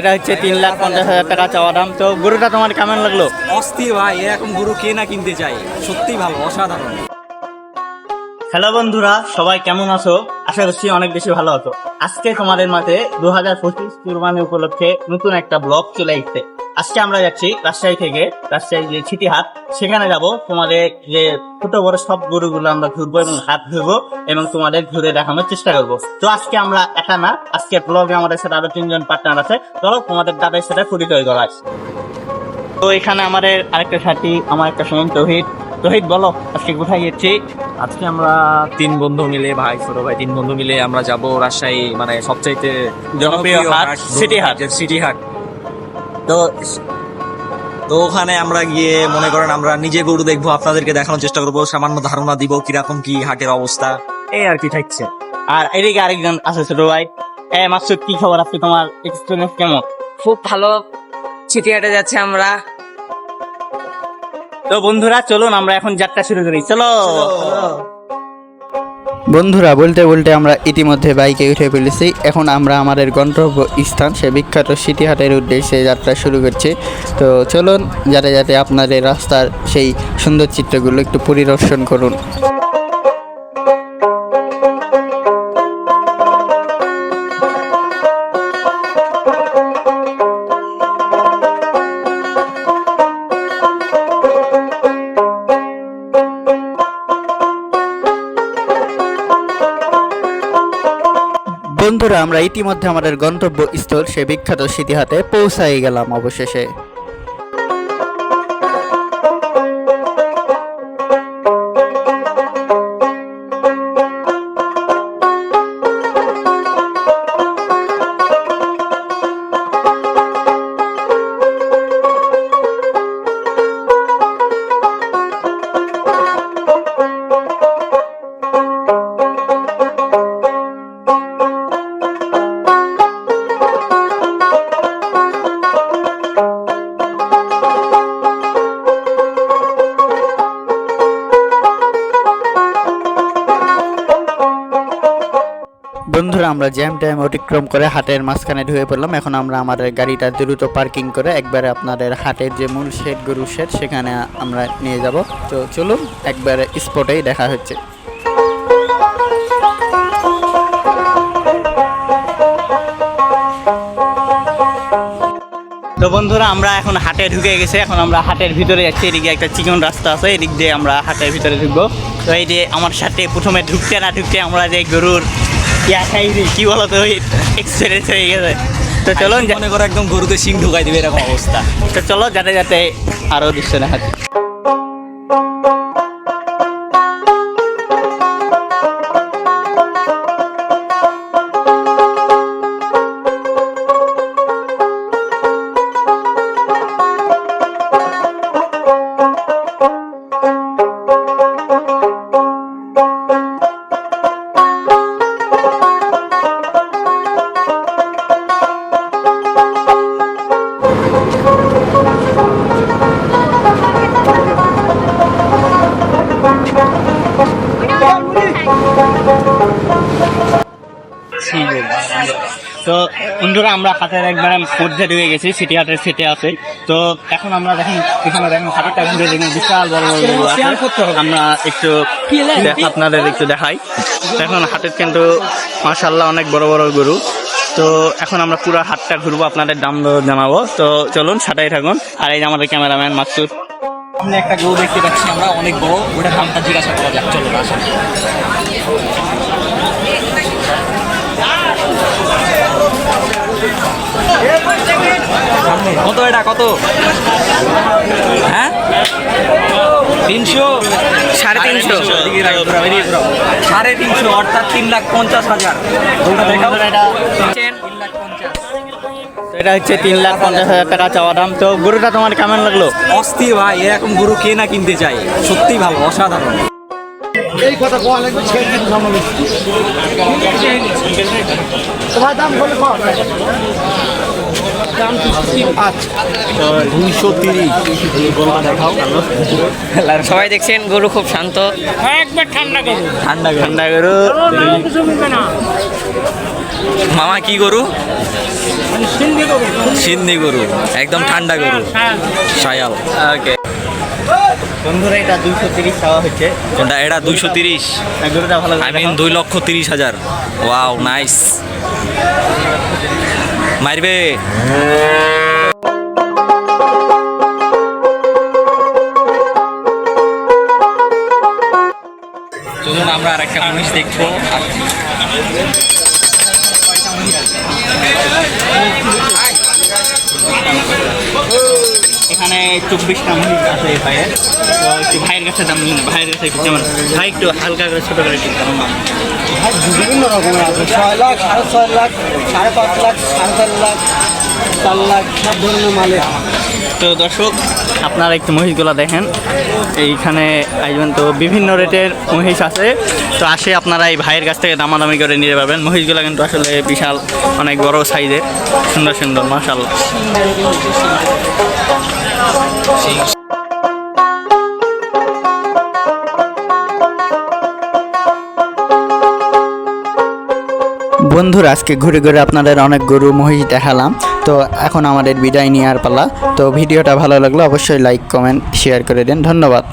এটা হচ্ছে তিন লাখ পঞ্চাশ হাজার টাকা চাওয়া দাম। তো গরুটা তোমার কেমন লাগল? অস্থির ভাই এরকম গরু কে না কিনতে চাই সত্যি ভালো অসাধারণ। হ্যালো বন্ধুরা সবাই কেমন আছো? আশা করছি অনেক বেশি ভালো আছো। আজকে তোমাদের মাঝে দু হাজার পঁচিশ কুরবানি উপলক্ষে নতুন একটা ব্লগ চলে এসছে। আজকে আমরা যাচ্ছি রাজশাহী থেকে রাজশাহী যে ছিটিহাট সেখানে যাব। তোমাদের যে ছোট বড় সব গরুগুলো আমরা ঘুরবো এবং হাত ধরবো এবং তোমাদের ঘুরে দেখানোর চেষ্টা করব। তো আজকে আমরা একা না, আজকে ব্লগে আমাদের সাথে আরও তিনজন পার্টনার আছে। চলো তোমাদের তাদের সাথে পরিচয় করা আছে তো এখানে আমাদের আরেকটা সাথী, আমার একটা সময় তহিদ। তহিদ, বলো, আজকে কোথায় যাচ্ছি? আজকে আমরা তিন বন্ধু মিলে ভাই ছোট ভাই তিন বন্ধু মিলে আমরা যাব রাজশাহী মানে সবচাইতে জনপ্রিয় হাট, সিটি হাট। সিটি হাট তো তো ওখানে আমরা গিয়ে মনে করেন আমরা নিজে গরু দেখব আপনাদেরকে দেখানোর চেষ্টা করব সামান্য ধারণা দিব কীরকম কি হাটের অবস্থা। এই আর কি থাকছে। আর এদিকে আরেকজন আছে ছোট ভাই। এ মাসুদ কি খবর? আছে তোমার এক্সপিরিয়েন্স কেমন? খুব ভালো। সিটি হাটে যাচ্ছে আমরা। তো বন্ধুরা, চলুন, আমরা এখন যাত্রা শুরু করি। চলো। বন্ধুরা, বলতে বলতে আমরা ইতিমধ্যে বাইকে উঠে ফেলেছি। এখন আমরা আমাদের গন্তব্য স্থান সে বিখ্যাত সিটিহাটের উদ্দেশ্যে যাত্রা শুরু করছি। তো চলুন, যাতে যাতে আপনাদের রাস্তার সেই সুন্দর চিত্রগুলো একটু পরিদর্শন করুন। বন্ধুরা আমরা ইতিমধ্যে আমাদের গন্তব্য স্থল সে বিখ্যাত স্মৃতিহাতে পৌঁছাই গেলাম অবশেষে। বন্ধুরা, আমরা জ্যাম ট্যাম অতিক্রম করে হাটের মাঝখানে ঢুকে পড়লাম। এখন আমরা আমাদের গাড়িটা দ্রুত পার্কিং করে একবারে আপনাদের হাটের যে মূল শেড গরু শেড সেখানে আমরা নিয়ে যাব। তো চলুন, একবারে স্পটেই দেখা হচ্ছে। তো বন্ধুরা, আমরা এখন হাটে ঢুকে গেছে। এখন আমরা হাটের ভিতরে যাচ্ছি এদিকে একটা চিকন রাস্তা আছে। এদিক দিয়ে আমরা হাটের ভিতরে ঢুকবো। তো এই যে আমার সাথে প্রথমে ঢুকতে না ঢুকতে আমরা যে গরুর খাইছি কি বলো তো এক্সপিরিয়েন্স হয়ে গেছে। তো চলো মনে করো একদম গরুতে সিং ঢুকাই দিবে এরকম অবস্থা। তো চলো যাতে যাতে আরও দৃশ্য দেখাচ্ছি তো বন্ধুরা আমরা হাতের একবার মধ্যে ঢুকে গেছি সিটি হাটের সিটে আছে। তো এখন আমরা দেখেন এখানে দেখেন ঘুরে দেখুন বিশাল বড় বড় গরু আছে। আমরা একটু আপনাদের একটু দেখাই। এখন হাটের কিন্তু মাশাল্লাহ অনেক বড় বড় গরু। তো এখন আমরা পুরো হাটটা ঘুরবো আপনাদের দাম জানাব। তো চলুন সাটাই থাকুন। আর এই যে আমাদের ক্যামেরাম্যান মাকসুদ। সামনে একটা গরু দেখতে পাচ্ছি আমরা অনেক বড়। ওটা দামটা জিজ্ঞাসা করা যাক। চলো আসুন। কত এটা কত? হ্যাঁ? তিনশো? সাড়ে তিনশো। সাড়ে তিনশো অর্থাৎ তিন লাখ পঞ্চাশ হাজার। এটা হচ্ছে তিন লাখ পঞ্চাশ হাজার টাকা চাওয়া দাম। তো গরুটা তোমার কেমন লাগল? অস্থির ভাই এরকম গরু কে না কিনতে চাই সত্যি ভালো অসাধারণ। দুইশো তিরিশ সবাই দেখছেন গরু খুব শান্ত। ঠান্ডা গরু। ঠান্ডা গরু। মামা কি গরু? সিন্ধি গরু। একদম ঠান্ডা গরু। সায়াল ওকে। বন্ধুরা এটা দুইশো তিরিশ চাওয়া হচ্ছে। এটা এটা দুইশো তিরিশ। না, গরুটা ভালো আই মিন দুই লক্ষ তিরিশ হাজার। ওয়াও নাইস মারবে। চলুন আমরা আর একটা মহিষ দেখব এখানে চব্বিশটা মহিষ আছে এই ভাইয়ের তো একটু ভাইয়ের কাছে দাম ভাইয়ের কাছে একটু যেমন, ভাই একটু হালকা করে, ছোটো করে একটু আমার ভাই, বিভিন্ন রকমের আছে, ছয় লাখ, সাড়ে ছয় লাখ, সাড়ে পাঁচ লাখ, সাড়ে চার লাখ। চার লাখ সব ধরনের মালে তো দর্শক আপনারা একটু মহিষগুলো দেখেন। এইখানে একজন তো বিভিন্ন রেটের মহিষ আছে। তো আসে আপনারা এই ভাইয়ের কাছ থেকে দামাদামি করে নিয়ে পাবেন মহিষগুলো কিন্তু আসলে বিশাল অনেক বড় সাইজের। সুন্দর সুন্দর মাশাল্লাহ বন্ধুরা, আজকে ঘুরে ঘুরে আপনাদের অনেক গরু মহিষ দেখালাম। তো এখন আমাদের বিদায় নেওয়ার পালা। তো ভিডিওটা ভালো লাগল অবশ্যই লাইক কমেন্ট শেয়ার করে দিন। ধন্যবাদ।